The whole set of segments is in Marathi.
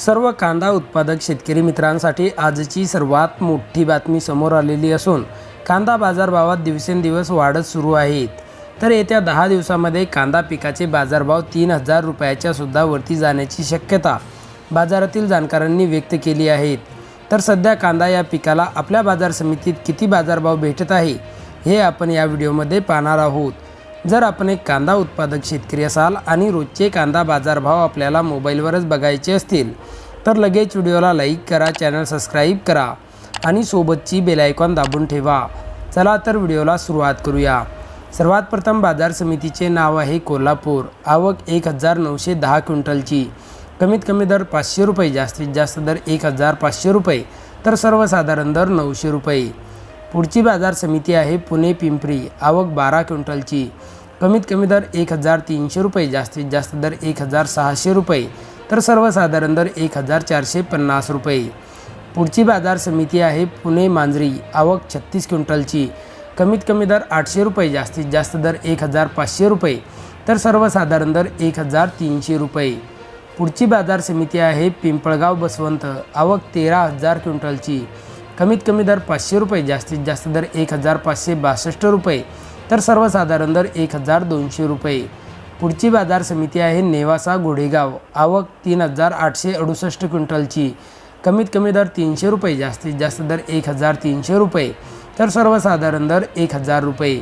सर्व कांदा उत्पादक शेतकरी मित्रांसाठी आजची सर्वात मोठी बातमी समोर आलेली असून कांदा बाजारभावात दिवसेंदिवस वाढत सुरू आहेत. तर येत्या दहा दिवसामध्ये कांदा पिकाचे बाजारभाव तीन हजार रुपयाच्या सुद्धा वरती जाण्याची शक्यता बाजारातील जाणकारांनी व्यक्त केली आहेत तर सध्या कांदा या पिकाला आपल्या बाजार समितीत किती बाजारभाव भेटत आहे हे आपण या व्हिडिओमध्ये पाहणार आहोत. जर आपण एक कांदा उत्पादक शेतकरी असाल आणि रोजचे कांदा बाजारभाव आपल्याला मोबाईलवरच बघायचे असतील तर लगेच व्हिडिओला लाईक करा चॅनल सबस्क्राईब करा आणि सोबतची बेलायकॉन दाबून ठेवा. चला तर व्हिडिओला सुरुवात करूया. सर्वात प्रथम बाजार समितीचे नाव आहे कोल्हापूर. आवक एक हजार नऊशे दहा क्विंटलची. कमीत कमी दर पाचशे रुपये जास्तीत जास्त दर एक हजार पाचशे रुपये तर सर्वसाधारण दर नऊशे रुपये. पुढची बाजार समिती आहे पुणे पिंपरी. आवक बारा क्विंटलची. कमीत कमी दर एक हजार तीनशे रुपये जास्तीत जास्त दर एक हजार सहाशे रुपये. तर सर्वसाधारण दर एक हजार चारशे पन्नास रुपये. पुढची बाजार समिती आहे पुणे मांजरी. आवक छत्तीस क्विंटलची. कमीत कमी दर आठशे रुपये जास्तीत जास्त दर एक हजार पाचशे रुपये. तर सर्वसाधारण दर एक हजार तीनशे रुपये. पुढची बाजार समिती आहे पिंपळगाव बसवंत. आवक तेरा हजार क्विंटलची. कमीत कमी दर पाचशे रुपये जास्तीत जास्त दर एक हजार पाचशे बासष्ट रुपये. तर सर्वसाधारण दर एक हजार दोनशे रुपये. पुढची बाजार समिती आहे नेवासा गोडेगाव. आवक तीन हजार आठशे अडुसष्ट क्विंटलची. कमीत कमी दर तीनशे रुपये जास्तीत जास्त दर एक हजार तीनशे रुपये तर सर्वसाधारण दर एक हजार रुपये.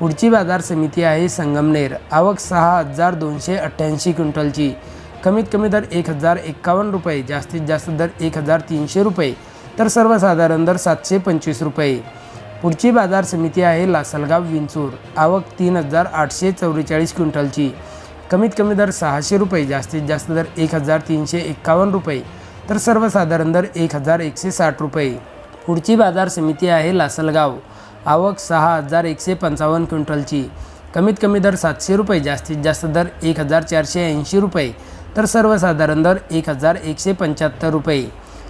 पुढची बाजार समिती आहे संगमनेर. आवक सहा हजार दोनशे अठ्ठ्याऐंशी क्विंटलची. कमीत कमी दर एक हजार एक्कावन्न रुपये जास्तीत जास्त दर एक हजार तीनशे रुपये तर सर्वसाधारण दर सातशे पंचवीस रुपये. पुढची बाजार समिती आहे लासलगाव विंचूर. आवक तीन हजार आठशे चौवेचाळीस क्विंटलची. कमीत कमी दर सहाशे रुपये जास्तीत जास्त दर एक हजार तीनशे एक्कावन्न रुपये तर सर्वसाधारण दर एक हजार एकशे साठ रुपये. पुढची बाजार समिती आहे लासलगाव. आवक सहा हजार एकशे पंचावन्न क्विंटलची. कमीत कमी दर सातशे रुपये जास्तीत जास्त दर एक हजार चारशे ऐंशी रुपये तर सर्वसाधारण दर एक हजार एकशे पंच्याहत्तर रुपये.